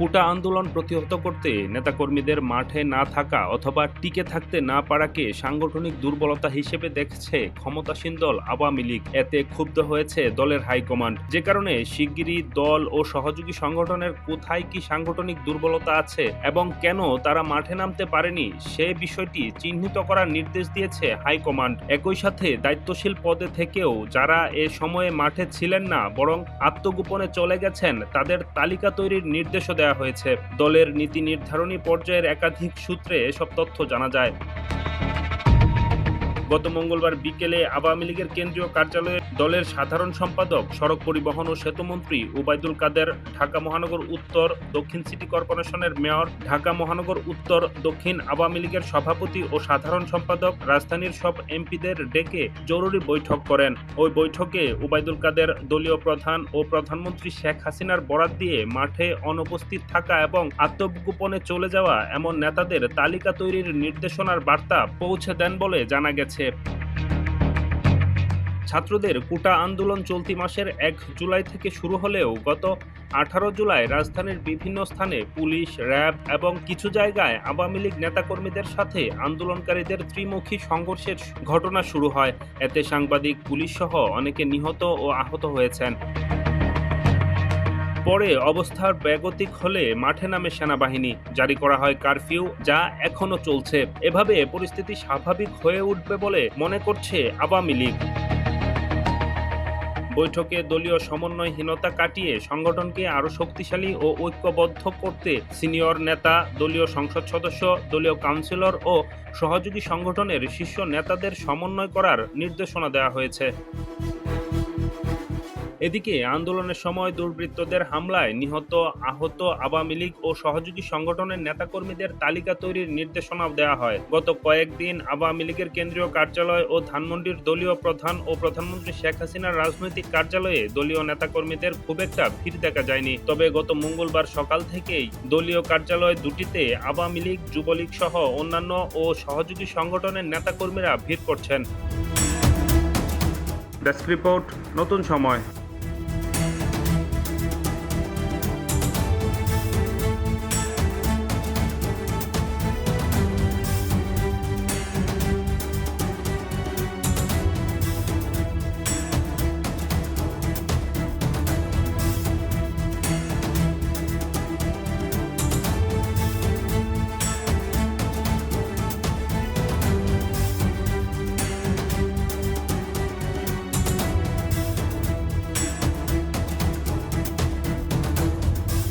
কোটা আন্দোলন প্রতিহত করতে নেতাকর্মীদের মাঠে না থাকা অথবা টিকে থাকতে না পারাকে সাংগঠনিক দুর্বলতা হিসেবে দেখছে ক্ষমতাসীন দল আওয়ামী লীগ। এতে ক্ষুব্ধ হয়েছে দলের হাইকমান্ড। যে কারণে শিগগিরই দল ও সহযোগী সংগঠনের কোথায় কি সাংগঠনিক দুর্বলতা আছে এবং কেন তারা মাঠে নামতে পারেনি, সে বিষয়টি চিহ্নিত করার নির্দেশ দিয়েছে হাইকমান্ড। একই সাথে দায়িত্বশীল পদে থেকেও যারা এ সময়ে মাঠে ছিলেন না, বরং আত্মগোপনে চলে গেছেন, তাদের তালিকা তৈরির নির্দেশও দেওয়া হয়েছে। দলের নীতি নির্ধারণী পর্যায়ের একাধিক সূত্রে এসব তথ্য জানা যায়। গত মঙ্গলবার বিকেলে আওয়ামী লীগের কেন্দ্রীয় কার্যালয়ে দলের সাধারণ সম্পাদক, সড়ক পরিবহন ও সেতুমন্ত্রী ওবায়দুল কাদের, ঢাকা মহানগর উত্তর, দক্ষিণ সিটি কর্পোরেশনের মেয়র, ঢাকা মহানগর উত্তর, দক্ষিণ আওয়ামী লীগের সভাপতি ও সাধারণ সম্পাদক, রাজধানীর সব এমপিদের ডেকে জরুরি বৈঠক করেন। ওই বৈঠকে ওবায়দুল কাদের, দলীয় প্রধান ও প্রধানমন্ত্রী শেখ হাসিনার বরাত দিয়ে মাঠে অনুপস্থিত থাকা এবং আত্মগোপনে চলে যাওয়া এমন নেতাদের তালিকা তৈরির নির্দেশনার বার্তা পৌঁছে দেন বলে জানা গেছে। ছাত্রদের কোটা আন্দোলন চলতি মাসের এক জুলাই থেকে শুরু হলেও গত আঠারো জুলাই রাজধানীর বিভিন্ন স্থানে পুলিশ, র্যাব এবং কিছু জায়গায় আওয়ামী লীগ নেতাকর্মীদের সাথে আন্দোলনকারীদের ত্রিমুখী সংঘর্ষের ঘটনা শুরু হয়। এতে সাংবাদিক, পুলিশ সহ অনেকে নিহত ও আহত হয়েছেন। পরে অবস্থার বেগতিক হলে মাঠে নামে সেনাবাহিনী। জারি করা হয় কারফিউ, যা এখনও চলছে। এভাবে পরিস্থিতি স্বাভাবিক হয়ে উঠবে বলে মনে করছে আওয়ামী লীগ। বৈঠকে দলীয় সমন্বয়হীনতা কাটিয়ে সংগঠনকে আরও শক্তিশালী ও ঐক্যবদ্ধ করতে সিনিয়র নেতা, দলীয় সংসদ সদস্য, দলীয় কাউন্সিলর ও সহযোগী সংগঠনের শীর্ষ নেতাদের সমন্বয় করার নির্দেশনা দেওয়া হয়েছে। এদিকে আন্দোলনের সময় দুর্বৃত্তদের হামলায় নিহত, আহত আওয়ামী লীগ ও সহযোগী সংগঠনের নেতাকর্মীদের তালিকা তৈরির নির্দেশনাও দেওয়া হয়। গত কয়েকদিন আওয়ামী লীগের কেন্দ্রীয় কার্যালয় ও ধানমন্ডির দলীয় প্রধান ও প্রধানমন্ত্রী শেখ হাসিনার রাজনৈতিক কার্যালয়ে দলীয় নেতাকর্মীদের খুব একটা ভিড় দেখা যায়নি। তবে গত মঙ্গলবার সকাল থেকেই দলীয় কার্যালয় দুটিতে আওয়ামী লীগ, যুবলীগ সহ অন্যান্য ও সহযোগী সংগঠনের নেতাকর্মীরা ভিড় করছেন। ডেস্ক রিপোর্ট, নতুন সময়।